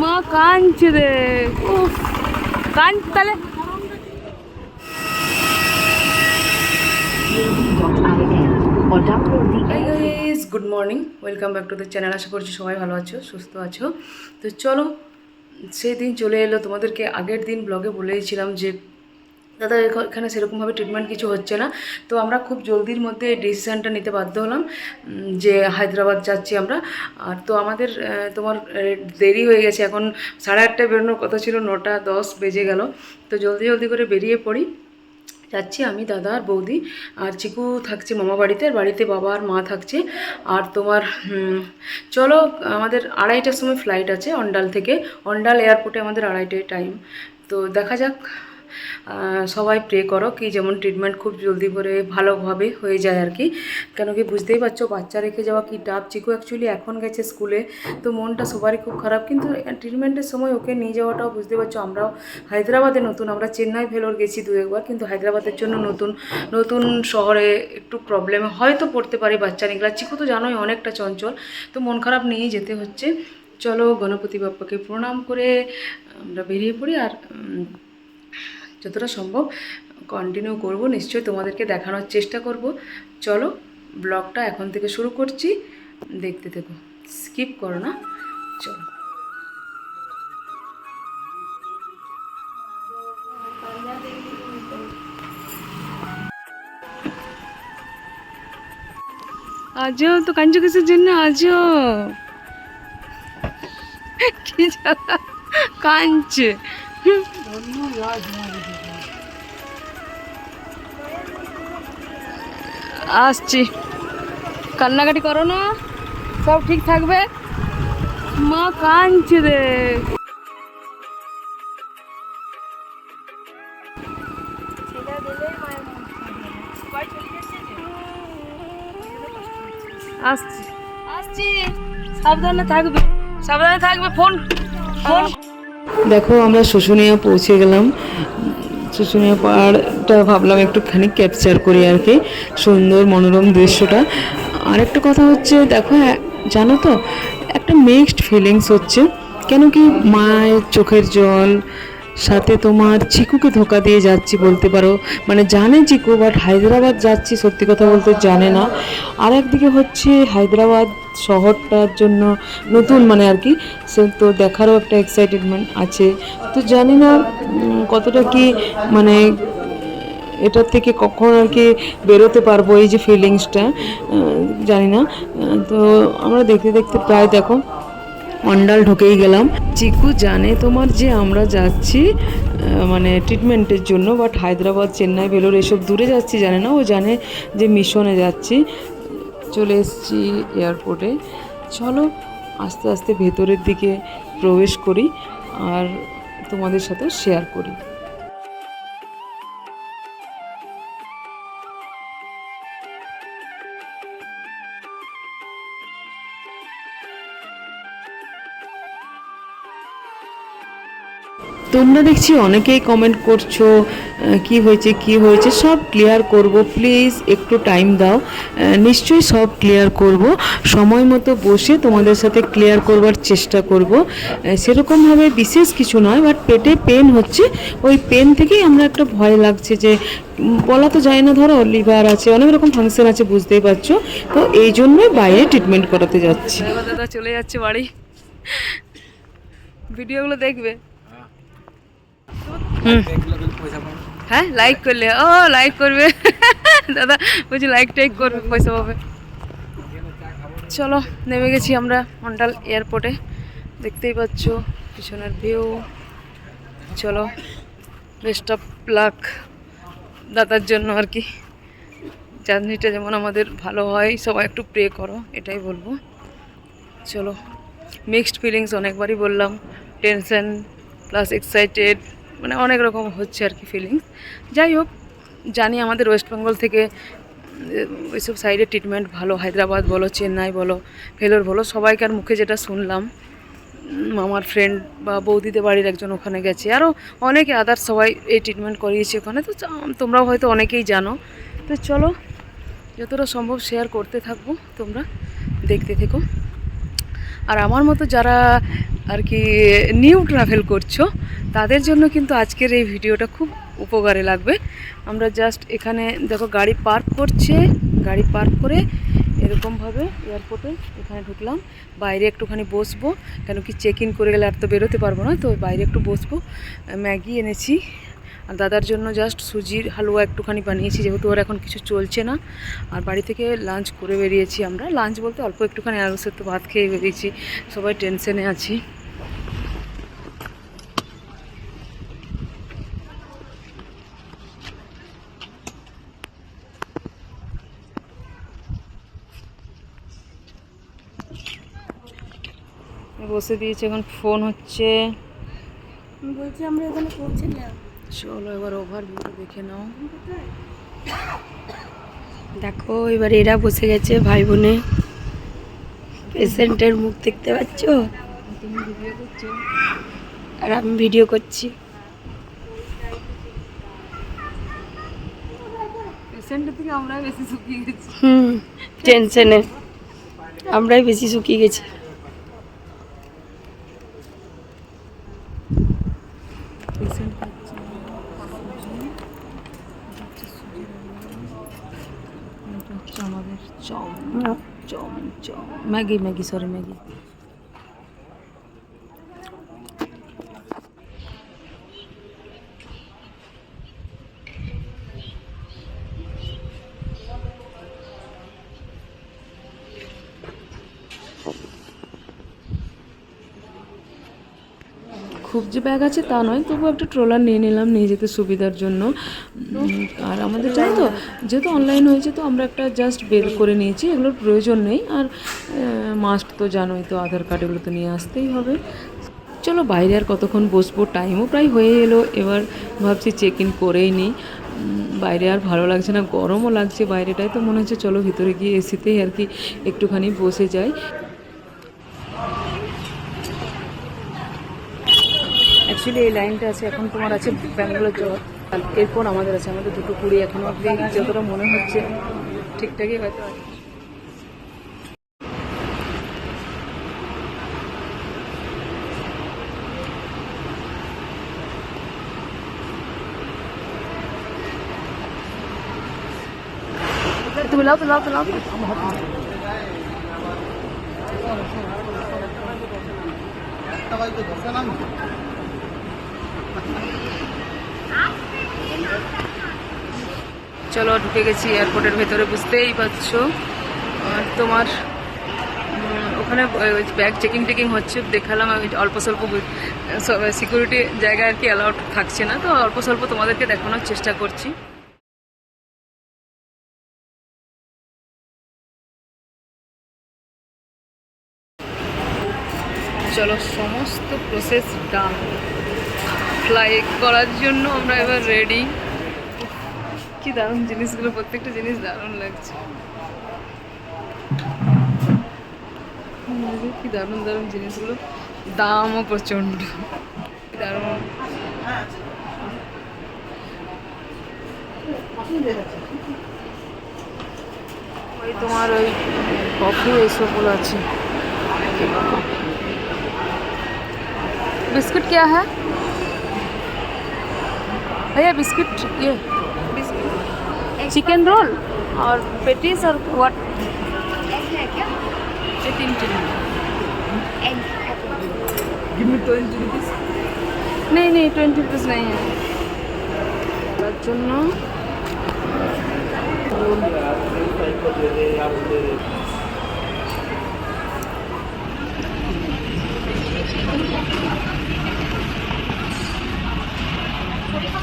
মা কাঁদছে রে। উফ কাঁদ তাহলে। Good morning welcome back to the channel আশা করছি সবাই ভালো আছো সুস্থ আছো। তো চলো সেই দিন চলে এলো। তোমাদেরকে আগের দিন ব্লগে বলেইছিলাম যে দাদা এখানে সেরকমভাবে ট্রিটমেন্ট কিছু হচ্ছে না। তো আমরা খুব জলদির মধ্যে এই ডিসিশানটা নিতে বাধ্য হলাম যে হায়দ্রাবাদ যাচ্ছি আমরা। আর তো আমাদের তোমার দেরি হয়ে গেছে। এখন সাড়ে আটটায় বেরোনোর কথা ছিল, নটা দশ বেজে গেল। তো জলদি জলদি করে বেরিয়ে পড়ি। যাচ্ছি আমি, দাদা আর বৌদি। আর চিকু থাকছে মামা বাড়িতে, আর বাড়িতে বাবা আর মা থাকছে। আর তোমার চলো, আমাদের আড়াইটার সময় ফ্লাইট আছে অন্ডাল থেকে। অন্ডাল এয়ারপোর্টে আমাদের আড়াইটায় টাইম তো দেখা যাক। সবাই প্রে করো কি যেমন ট্রিটমেন্ট খুব জলদি করে ভালোভাবে হয়ে যায় আর কি। কেন কি বুঝতেই পারছ, বাচ্চা রেখে যাওয়া কি ডাব? চিকু অ্যাকচুয়ালি এখন গেছে স্কুলে তো মনটা সবারই খুব খারাপ। কিন্তু ট্রিটমেন্টের সময় ওকে নিয়ে যাওয়াটাও বুঝতে পারছ, আমরাও হায়দ্রাবাদে নতুন, আমরা চেন্নাই ভেলোর গেছি দু একবার, কিন্তু হায়দ্রাবাদের জন্য নতুন নতুন শহরে একটু প্রবলেমে হয়তো পড়তে পারি বাচ্চা নিগলা চিকু তো জানোই অনেকটা চঞ্চল, তো মন খারাপ নিয়েই যেতে হচ্ছে। চলো গণপতি বাপ্পাকে প্রণাম করে আমরা বেরিয়ে পড়ি আর যতটা সম্ভব কন্টিনিউ করব, নিশ্চয়ই তোমাদেরকে দেখানোর চেষ্টা করব। চলো ব্লগটা এখন থেকে শুরু করছি। দেখতে থেকো স্কিপ করো না, চলো। আজও তো কাঞ্চ কিসের জন্য? আজও। কাঞ্চে। আসছি। কান্নাকাটি করো না। সব ঠিক থাকবে। মা কাঁদছে রে। আসছি। আসছি। সাবধানে থাকবে। সাবধানে থাকবে। ফোন ফোন দেখো আমরা শুশুনিয়া পৌঁছে গেলাম। শুশুনিয়া পাহাড়টা ভাবলাম একটুখানি ক্যাপচার করি আর কি সুন্দর মনোরম দৃশ্যটা। আর একটা কথা হচ্ছে দেখো হ্যাঁ, জানো তো একটা মিক্সড ফিলিংস হচ্ছে। কেন কি মায়ের চোখের জল সাথে তোমার চিকুকে ধোকা দিয়ে যাচ্ছি বলতে পারো। মানে জানে চিকু বাট হায়দ্রাবাদ যাচ্ছি সত্যি কথা বলতে জানে না। আর একদিকে হচ্ছে হায়দ্রাবাদ শহরটার জন্য নতুন মানে আর কি। সে তো দেখারও একটা এক্সাইটেডমেন্ট আছে। তো জানি না কতটা কি মানে এটার থেকে কখন আর কি বেরোতে পারব এই যে ফিলিংসটা জানি না। তো আমরা দেখতে দেখতে প্রায় দেখো, অন্ডাল ঢুকেই গেলাম। চিকু জানে তোমার যে আমরা যাচ্ছি মানে ট্রিটমেন্টের জন্য বাট হায়দ্রাবাদ, চেন্নাই, ভেলোর এসব দূরে যাচ্ছি, জানে না। ও জানে যে মিশনে যাচ্ছি। চলে এসেছি এয়ারপোর্টে। চলো আস্তে আস্তে ভেতরের দিকে প্রবেশ করি আর তোমাদের সাথে শেয়ার করি। তোমরা দেখছি অনেকেই কমেন্ট করছ কি হয়েছে কি হয়েছে, সব ক্লিয়ার করব। প্লিজ একটু টাইম দাও। নিশ্চয়ই সব ক্লিয়ার করব। সময় মতো বসে তোমাদের সাথে ক্লিয়ার করবার চেষ্টা করব। সেরকমভাবে বিশেষ কিছু নয় বাট পেটে পেন হচ্ছে। ওই পেন থেকেই আমরা একটা ভয় লাগছে যে বলা তো যায় না, ধরো লিভার আছে, অনেক রকম ফাংশন আছে, বুঝতেই পারছ। তো এই জন্যই বাইরে ট্রিটমেন্ট করাতে যাচ্ছি। দাদা চলে যাচ্ছে বাড়ি। ভিডিওগুলো দেখবে। হ্যাঁ লাইক করলে। ও লাইক করবে। দাদা বলছি লাইক টাইক করবে পয়সা পাবে। চলো নেমে গেছি আমরা মন্ডাল এয়ারপোর্টে। দেখতেই পাচ্ছ পিছনের ভিউ চলো বেস্ট অফ লাক দাদার জন্য আর কি। জার্নিটা যেমন আমাদের ভালো হয় সবাই একটু প্রে করো এটাই বলব। চলো মিক্সড ফিলিংস অনেকবারই বললাম। টেনশন প্লাস এক্সাইটেড মানে অনেক রকম হচ্ছে আর কি ফিলিংস যাই হোক জানি আমাদের ওয়েস্ট বেঙ্গল থেকে ওইসব সাইডে ট্রিটমেন্ট ভালো। হায়দ্রাবাদ বলো চেন্নাই বলো ভেলোর বলো সবাইকার মুখে যেটা শুনলাম উম, আমার ফ্রেন্ড বা বৌদিদের বাড়ির একজন ওখানে গেছে। আরও অনেকে আদার সবাই এই ট্রিটমেন্ট করিয়েছে ওখানে। তো তোমরাও হয়তো অনেকেই জানো। তো চলো যতটা সম্ভব শেয়ার করতে থাকব তোমরা দেখতে থেকো। আর আমার মতো যারা আর কি নিউ ট্রাভেল করছ, তাদের জন্য কিন্তু আজকের এই ভিডিওটা খুব উপকারে লাগবে। আমরা জাস্ট এখানে দেখো গাড়ি পার্ক করছে, গাড়ি পার্ক করে এরকমভাবে এয়ারপোর্টে এখানে ঢুকলাম। বাইরে একটুখানি বসবো, কেন কি চেক ইন করে গেলে আর তো বেরোতে পারব না, তো বাইরে একটু বসবো। ম্যাগি এনেছি আর দাদার জন্য জাস্ট সুজির হালুয়া একটুখানি বানিয়েছি, যেহেতু ওর এখন কিছু চলছে না। আর বাড়ি থেকে লাঞ্চ করে বেরিয়েছি আমরা। লাঞ্চ বলতে অল্প একটুখানি আলু সেদ্ধ ভাত খেয়ে বেরিয়েছি। সবাই টেনশনে আছি। বসে দিয়েছে, এখন ফোন হচ্ছে। বলছি আমরা এখানে পৌঁছলাম চলো এবার ওভার ভিউ দেখে নাও। দেখো এবার এরা বসে গেছে ভাই বোনে। পেশেন্টের মুখ দেখতে পাচ্ছ? তুমি ভিডিও করছ আর আমি ভিডিও করছি। থেকে আমরা বেশি শুকিয়ে গেছি। হুম টেনশনে আমরাই বেশি শুকিয়ে গেছি। পেশেন্ট হচ্ছে আমাদের চম চম চম ম্যাগি ম্যাগি সরি খুব যে ব্যাগ আছে তা নয় তবু একটা ট্রলার নিয়ে নিলাম, নিয়ে যেতে সুবিধার জন্য। আর আমাদের জানো তো, যেহেতু অনলাইন হয়েছে, তো আমরা একটা জাস্ট বের করে নিয়েছি, এগুলোর প্রয়োজন নেই। আর মাস্ট তো জানোই তো, আধার কার্ড এগুলো তো নিয়ে আসতেই হবে। চলো বাইরে আর কতক্ষণ বসবো টাইমও প্রায় হয়ে এলো, এবার ভাবছি চেক ইন করেই নিই। বাইরে আর ভালো লাগছে না, গরমও লাগছে বাইরেটায়, তো মনে হচ্ছে চলো ভিতরে গিয়ে এসিতেই আর কি একটুখানি বসে যাই। অ্যাকচুয়ালি এই লাইনটা আছে, এখন তোমার আছে ব্যাঙ্গালোর আর এরপর আমাদের আছে, আমাদের দুটো কুড়ি এখন অব্দি যতটা মনে হচ্ছে, ঠিকঠাকই হয়তো। তুমি লাও তো লাও তো লাও। চলো, ঢুকে গেছি এয়ারপোর্টের ভেতরে, বুঝতেই পারছ। তোমার ওখানে ব্যাগ চেকিং টেকিং হচ্ছে, দেখালাম আমি, অল্প স্বল্প সিকিউরিটি জায়গায় আর কি অ্যালাউড থাকছে না, তো অল্প স্বল্প তোমাদেরকে দেখানোর চেষ্টা করছি। চলো, সমস্ত প্রসেস ডান ফ্লাই করার জন্য আমরা এবার রেডি কি দারুণ জিনিসগুলো প্রত্যেকটা জিনিস দারুণ লাগছে হুম, কি দারুণ দারুণ জিনিসগুলো দামও প্রচণ্ড কি দারুণ ওই তোমার ওই কফি এইসবগুলো আছে बिस्किट क्या है भैया बिस्किट ये। बिस्किट। चिकन रोल और पेटीज और व्हाट नहीं नहीं ट्वेंटी रुपीज़ नहीं है। चुनो পরীক্ষা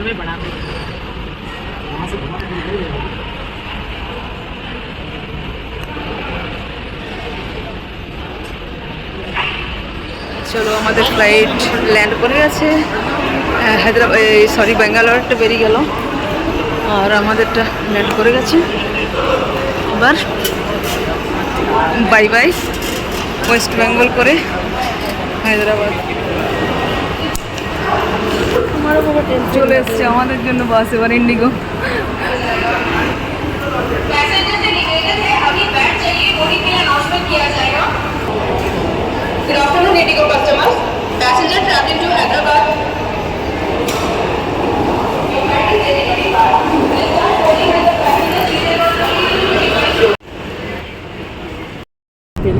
कलर में बना চলো আমাদের ফ্লাইট ল্যান্ড করে গেছে হায়দ্রাবাদ সরি ব্যাঙ্গালোরটা বেরিয়ে গেল আর আমাদেরটা ল্যান্ড করে গেছে এবার বাই বাই ওয়েস্ট বেঙ্গল করে হায়দ্রাবাদ চলে এসছে আমাদের জন্য বাস এবার Indigo Good afternoon, Indigo customers. Passenger traveling to Hyderabad.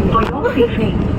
For all seats,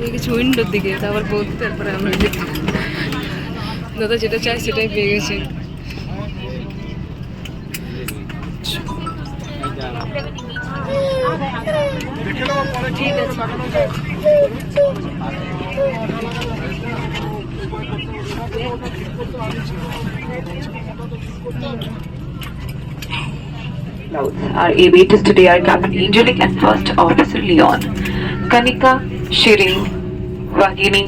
গেছে উইন্ডোর দিকে তারপর বলতে তারপরে আমরা যেতে দাদা যেটা চাই সেটাই পেয়ে গেছে Our aviators today are Captain Angelic and First Officer Leon. Kanika, Shirin, Vahini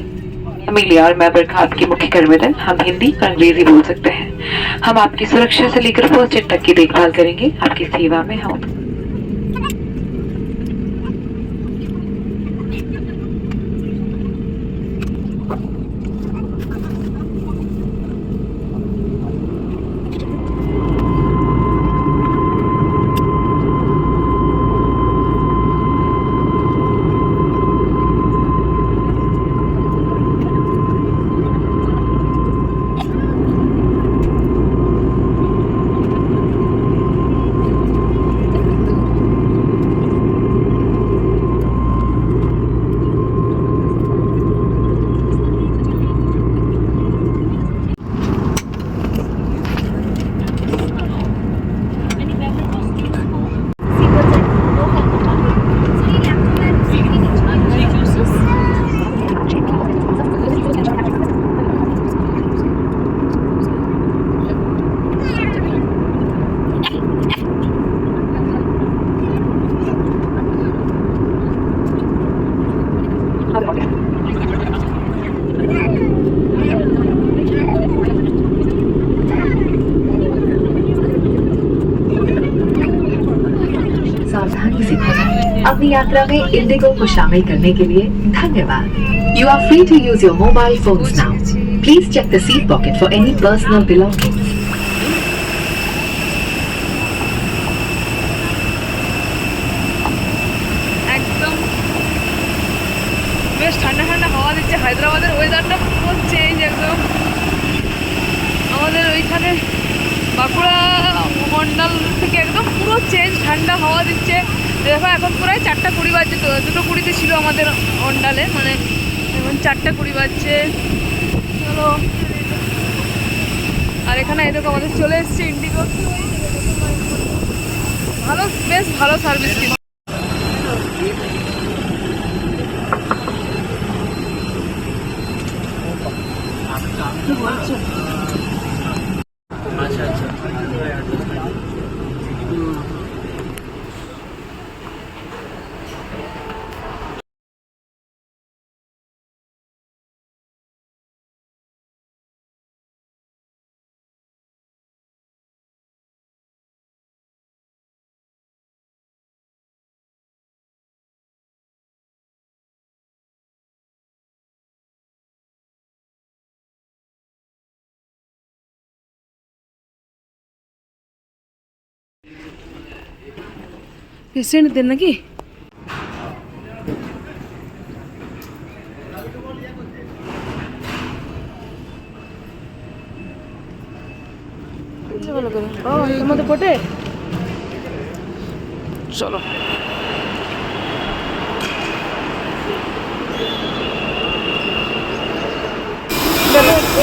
Amelia और मैं बरखा आपकी मुख्य कर्मेदन हम हिंदी और अंग्रेज़ी बोल सकते हैं। हम आपकी सुरक्षा से लेकर फ़र्स्ट एड तक की देखभाल करेंगे। आपकी सेवा में हम यात्रा में इंडिगो को शामिल करने के लिए धन्यवाद you are free to use your mobile phones now please check the seat pocket for any personal belongings একদম বেশ ঠান্ডা ঠান্ডা হাওয়া দিচ্ছে হায়দ্রাবাদের ওয়েদারটা পুরো চেঞ্জ একদম আমাদের ওইখানে বাঁকুড়া মন্ডল থেকে একদম পুরো চেঞ্জ ঠান্ডা হাওয়া দিচ্ছে দেখো, এখন প্রায় চারটা কুড়ি বাজছে তো, দুটো কুড়িতে ছিল আমাদের অন্ডালে মানে এখন চারটা কুড়ি বাজছে। চলো। আর এখানে এরকম আমাদের চলে এসছে ইন্ডিগো ভালো, বেশ ভালো সার্ভিস পেশেন্টদের নাকি ভালো করে ও মধ্যে পটে চলো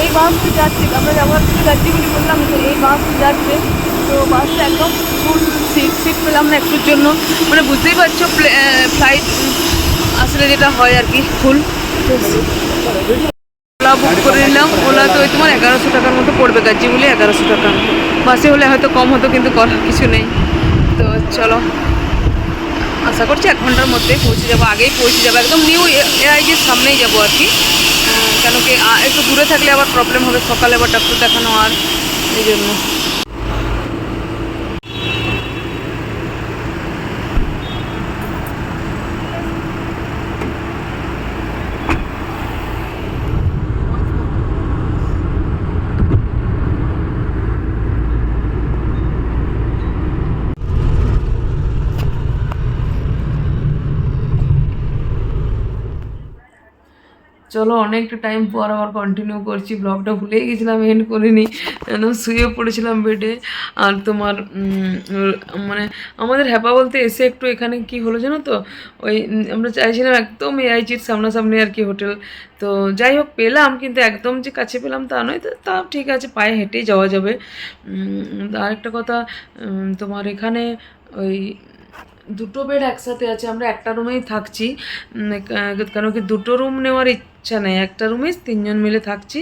এই বাসটি যাচ্ছে আমরা যাওয়ার যাচ্ছি বলে বললাম এই বাসটি যাচ্ছে তো বাসটা একদম ফুল সিট সিট পেলাম না একটুর জন্য। মানে বুঝতেই পারছ ফ্লাইট আসলে যেটা হয় আর কি ফুল ওলা বুক করে নিলাম। ওলা তো ওই তোমার এগারোশো টাকার মতো পড়বে গাজি বলে এগারোশো টাকা। বাসে হলে হয়তো কম হতো, কিন্তু করার কিছু নেই। তো চলো, আশা করছি এক ঘণ্টার মধ্যে পৌঁছে যাব, আগেই পৌঁছে যাব। একদম নিউ এআইজির সামনেই যাব আর কি। কেন কি একটু দূরে থাকলে আবার প্রবলেম হবে, সকালে আবার ডাক্তার দেখানো আর, এই জন্য। চলো অনেকটা টাইম পর আবার কন্টিনিউ করছি, ব্লগটা ভুলেই গেছিলাম এন্ড করিনি। একদম শুয়ে পড়েছিলাম বেডে আর তোমার মানে আমাদের হ্যাপা বলতে এসে একটু এখানে কি হলো জানো তো? ওই, আমরা চাইছিলাম একদম এআইচির সামনাসামনি আর কি হোটেল। তো যাই হোক, পেলাম, কিন্তু একদম যে কাছে পেলাম তা নয়। তো তা ঠিক আছে, পায়ে হেঁটেই যাওয়া যাবে। আরেকটা কথা তোমার এখানে ওই দুটো বেড একসাথে আছে, আমরা একটা রুমেই থাকছি। কেন কি দুটো রুম নেওয়ার ইচ্ছা নেই একটা রুমে তিনজন মিলে থাকছি,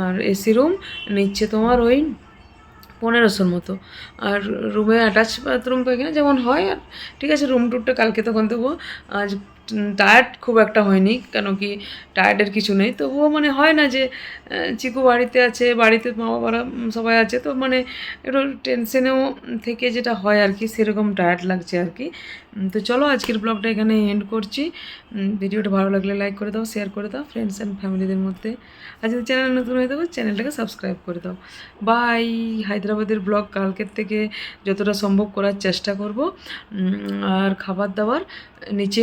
আর এসি রুম নিচ্ছে তোমার ওই পনেরোশোর মতো। আর রুমে অ্যাটাচ বাথরুম পায়খানা যেমন হয়, আর ঠিক আছে রুম টুরটা কালকে তখন দেবো। আজ টায়ার্ড খুব একটা হয়নি, কেন কি টায়ার্ডের কিছু নেই। তবুও মানে হয় না যে চিকু বাড়িতে আছে, বাড়িতে মা বাবারা সবাই আছে, তো মানে একটু টেনশনেও থেকে যেটা হয় আর কি, সেরকম টায়ার্ড লাগছে আর কি। তো চলো আজকের ব্লগটা এখানে এন্ড করছি। ভিডিওটা ভালো লাগলে লাইক করে দাও শেয়ার করে দাও ফ্রেন্ডস অ্যান্ড ফ্যামিলিদের মধ্যে। আর যদি চ্যানেল নতুন হয়ে থাকো চ্যানেলটাকে সাবস্ক্রাইব করে দাও। বাই হায়দ্রাবাদের ব্লগ কালকের থেকে যতটা সম্ভব করার চেষ্টা করব। আর খাবার দাবার নিচে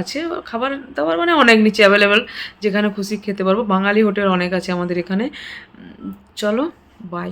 আছে, খাবার দাবার মানে অনেক নিচে অ্যাভেলেবেল যেখানে খুশি খেতে পারব। বাঙালি হোটেল অনেক আছে আমাদের এখানে। চলো বাই